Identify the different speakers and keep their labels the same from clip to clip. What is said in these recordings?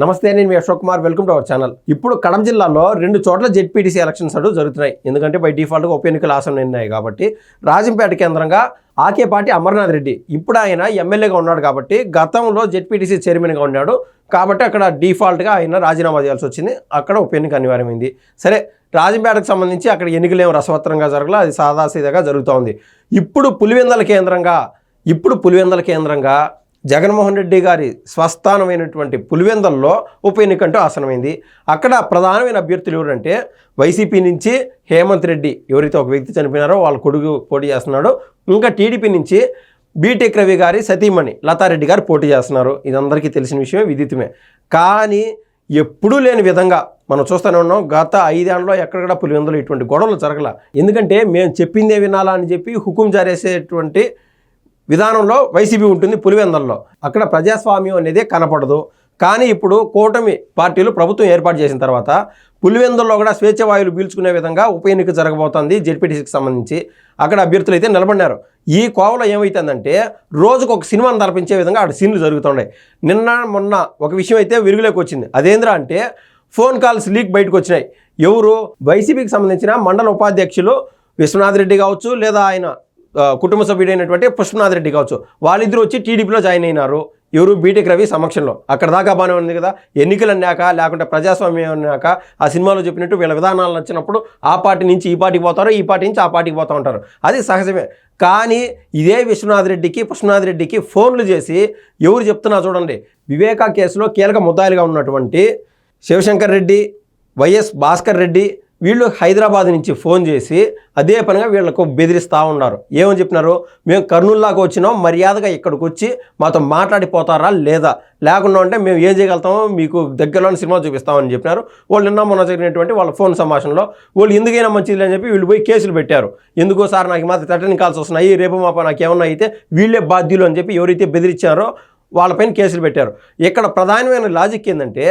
Speaker 1: నమస్తే నేను మీ Ashok Kumar. Welcome to our channel. ఇప్పుడు కడప జిల్లాలో రెండు చోట్ల జెడ్పీటీసీ ఎలక్షన్స్ అటు జరుగుతున్నాయి. ఎందుకంటే బై డిఫాల్ట్గా ఉప ఎన్నికలు ఆసనం ఉన్నాయి కాబట్టి రాజంపేట కేంద్రంగా ఆకేపాటి అమర్నాథ్ రెడ్డి. ఇప్పుడు ఆయన ఎమ్మెల్యేగా ఉన్నాడు కాబట్టి గతంలో జెడ్పీటీసీ చైర్మన్గా ఉన్నాడు. కాబట్టి అక్కడ డిఫాల్ట్గా ఆయన రాజీనామా చేయాల్సి వచ్చింది. అక్కడ ఉప ఎన్నిక అనివార్యమైంది. సరే రాజంపేటకు సంబంధించి అక్కడ ఎన్నికలు ఏం రసవత్తరంగా జరగల అది సాదాసీదాగా జరుగుతూ ఉంది. ఇప్పుడు పులివెందల కేంద్రంగా ఇప్పుడు పులివెందల కేంద్రంగా జగన్మోహన్ రెడ్డి గారి స్వస్థానమైనటువంటి పులివెందల్లో ఉప ఎన్నికంటూ ఆసనమైంది అక్కడ ప్రధానమైన అభ్యర్థులు ఎవరంటే వైసీపీ నుంచి హేమంత్ రెడ్డి. ఎవరైతే ఒక వ్యక్తి చనిపోయినారో వాళ్ళ కొడుకు పోటీ చేస్తున్నాడో. ఇంకా టీడీపీ నుంచి బీటెక్ రవి గారి సతీమణి లతారెడ్డి గారు పోటీ చేస్తున్నారు. ఇది అందరికీ తెలిసిన విషయమే విదితమే. కానీ ఎప్పుడూ లేని విధంగా మనం చూస్తూనే ఉన్నాం. గత ఐదేళ్ళలో ఎక్కడ పులివెందులు ఇటువంటి గొడవలు జరగల. ఎందుకంటే మేము చెప్పిందే వినాలా అని చెప్పి హుకుం జారేసేటువంటి విధానంలో వైసీపీ ఉంటుంది పులివెందల్లో. అక్కడ ప్రజాస్వామ్యం అనేది కనపడదు. కానీ ఇప్పుడు కూటమి పార్టీలు ప్రభుత్వం ఏర్పాటు చేసిన తర్వాత పులివెందుల్లో కూడా స్వేచ్ఛ వాయువులు పీల్చుకునే విధంగా ఉప ఎన్నిక జరగబోతోంది జెడ్పీటీసీకి సంబంధించి. అక్కడ అభ్యర్థులు అయితే నిలబడినారు. ఈ కోవలో ఏమవుతుందంటే రోజుకు ఒక సినిమాను తలపించే విధంగా అక్కడ సీన్లు జరుగుతున్నాయి. నిన్న మొన్న ఒక విషయం అయితే విరుగులోకి వచ్చింది. అదేంద్రా అంటే ఫోన్ కాల్స్ లీక్ బయటకు వచ్చినాయి. ఎవరు? వైసీపీకి సంబంధించిన మండల ఉపాధ్యక్షులు విశ్వనాథ్ రెడ్డి కావచ్చు లేదా ఆయన కుటుంబ సభ్యుడైనటువంటి పుష్పనాథ్ రెడ్డి కావచ్చు. వాళ్ళిద్దరూ వచ్చి టీడీపీలో జాయిన్ అయినారు. ఎవరు బీటెక్ రవి సమక్షంలో. అక్కడ దాకా బాగానే ఉంది కదా. ఎన్నికలు అన్నాక లేకుంటే ప్రజాస్వామ్యం అన్నాక ఆ సినిమాలో చెప్పినట్టు వీళ్ళ విధానాలు నచ్చినప్పుడు ఆ పార్టీ నుంచి ఈ పార్టీకి పోతారు ఈ పార్టీ నుంచి ఆ పార్టీకి పోతూ ఉంటారు. అది సహజమే. కానీ ఇదే విశ్వనాథ్ రెడ్డికి పుష్పనాథ్ రెడ్డికి ఫోన్లు చేసి ఎవరు చెప్తున్నా చూడండి. వివేకా కేసులో కీలక ముద్దాయిలుగా ఉన్నటువంటి శివశంకర్ రెడ్డి వైఎస్ భాస్కర్ రెడ్డి వీళ్ళు హైదరాబాద్ నుంచి ఫోన్ చేసి అదే పనిగా వీళ్ళకు బెదిరిస్తూ ఉన్నారు. ఏమని చెప్పినారు? మేము కర్నూలులాగా వచ్చినాం మర్యాదగా ఇక్కడికి వచ్చి మాతో మాట్లాడిపోతారా లేదా? లేకుండా ఉంటే మేము ఏం చేయగలుగుతామో మీకు దగ్గరలోని సినిమా చూపిస్తామని చెప్పినారు. వాళ్ళు నిన్న మొన్న జరిగినటువంటి వాళ్ళ ఫోన్ సంభాషణలో వాళ్ళు ఎందుకైనా మంచిది అని చెప్పి వీళ్ళు పోయి కేసులు పెట్టారు. ఎందుకో సార్ నాకు మాత్రం తట్టని కాల్సి వస్తున్నాయి రేపు మాప నాకు ఏమన్నా అయితే వీళ్ళే బాధ్యులు అని చెప్పి ఎవరైతే బెదిరించారో వాళ్ళపైన కేసులు పెట్టారు. ఇక్కడ ప్రధానమైన లాజిక్ ఏంటంటే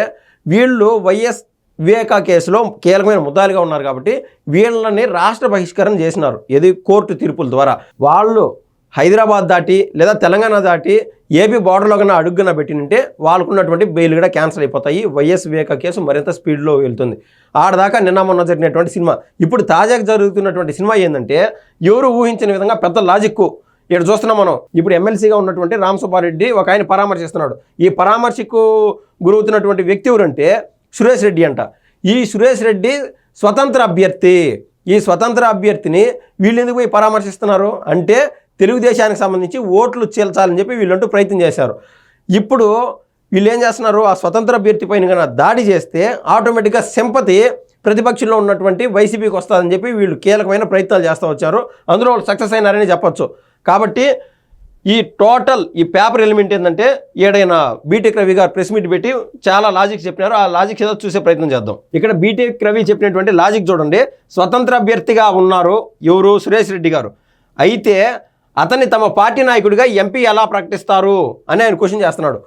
Speaker 1: వీళ్ళు వైఎస్ వివేకా కేసులో కీలకమైన ముద్దాలుగా ఉన్నారు కాబట్టి వీళ్ళని రాష్ట్ర బహిష్కరణ చేసినారు. ఏది కోర్టు తీర్పుల ద్వారా. వాళ్ళు హైదరాబాద్ దాటి లేదా తెలంగాణ దాటి ఏపీ బార్డర్లో కన్నా అడుగున పెట్టినంటే వాళ్ళకున్నటువంటి బెయిల్ కూడా క్యాన్సిల్ అయిపోతాయి. వైఎస్ వివేక కేసు మరింత స్పీడ్లో వెళ్తుంది. ఆడదాకా నిన్న మొన్న జరిగినటువంటి సినిమా. ఇప్పుడు తాజాగా జరుగుతున్నటువంటి సినిమా ఏంటంటే ఎవరు ఊహించిన విధంగా పెద్ద లాజిక్ ఇక్కడ చూస్తున్నాం మనం. ఇప్పుడు ఎమ్మెల్సీగా ఉన్నటువంటి రామ్ సుబ్బారెడ్డి ఒక ఆయన పరామర్శిస్తున్నాడు. ఈ పరామర్శకు గురవుతున్నటువంటి వ్యక్తి ఎవరంటే సురేష్ రెడ్డి అంట. ఈ సురేష్ రెడ్డి స్వతంత్ర అభ్యర్థి. ఈ స్వతంత్ర అభ్యర్థిని వీళ్ళు ఎందుకు పోయి పరామర్శిస్తున్నారు? అంటే తెలుగుదేశానికి సంబంధించి ఓట్లు చీల్చాలని చెప్పి వీళ్ళంటూ ప్రయత్నం చేశారు. ఇప్పుడు వీళ్ళు ఏం చేస్తున్నారు? ఆ స్వతంత్ర అభ్యర్థి పైన కన్నా దాడి చేస్తే ఆటోమేటిక్గా సింపతి ప్రతిపక్షంలో ఉన్నటువంటి వైసీపీకి వస్తుందని చెప్పి వీళ్ళు కీలకమైన ప్రయత్నాలు చేస్తూ వచ్చారు. అందులో వాళ్ళు సక్సెస్ అయినారని చెప్పచ్చు. కాబట్టి ఈ టోటల్ ఈ పేపర్ ఎలిమెంట్ ఏంటంటే ఏడైనా బీటెక్ రవి గారు ప్రెస్ మీట్ పెట్టి చాలా లాజిక్ చెప్పినారు. ఆ లాజిక్ ఏదో చూసే ప్రయత్నం చేద్దాం. ఇక్కడ బీటెక్ రవి చెప్పినటువంటి లాజిక్ చూడండి. స్వతంత్ర అభ్యర్థిగా ఉన్నారు ఎవరు? సురేష్ రెడ్డి గారు. అయితే అతన్ని తమ పార్టీ నాయకుడిగా ఎంపీ ఎలా ప్రకటిస్తారు అని ఆయన క్వశ్చన్ చేస్తున్నాడు.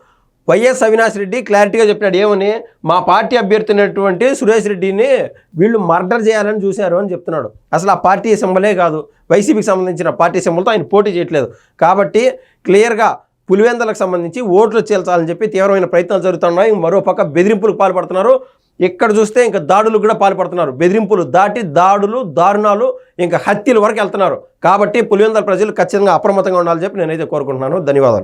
Speaker 1: వైఎస్ అవినాష్ రెడ్డి క్లారిటీగా చెప్పినాడు ఏమని? మా పార్టీ అభ్యర్థినటువంటి సురేష్ రెడ్డిని వీళ్ళు మర్డర్ చేయాలని చూశారు అని చెప్తున్నాడు. అసలు ఆ పార్టీ సింబలే కాదు వైసీపీకి సంబంధించిన పార్టీ సింబల్తో ఆయన పోటీ చేయట్లేదు. కాబట్టి క్లియర్గా పులివెందలకు సంబంధించి ఓట్లు చేల్చాలని చెప్పి తీవ్రమైన ప్రయత్నాలు జరుగుతున్నాయి. మరోపక్క బెదిరింపులకు పాల్పడుతున్నారు. ఇక్కడ చూస్తే ఇంకా దాడులు కూడా పాల్పడుతున్నారు. బెదిరింపులు దాటి దాడులు దారుణాలు ఇంకా హత్యల వరకు వెళ్తున్నారు. కాబట్టి పులివెందల ప్రజలు ఖచ్చితంగా అప్రమత్తంగా ఉండాలని చెప్పి నేనైతే కోరుకుంటున్నాను. ధన్యవాదాలు.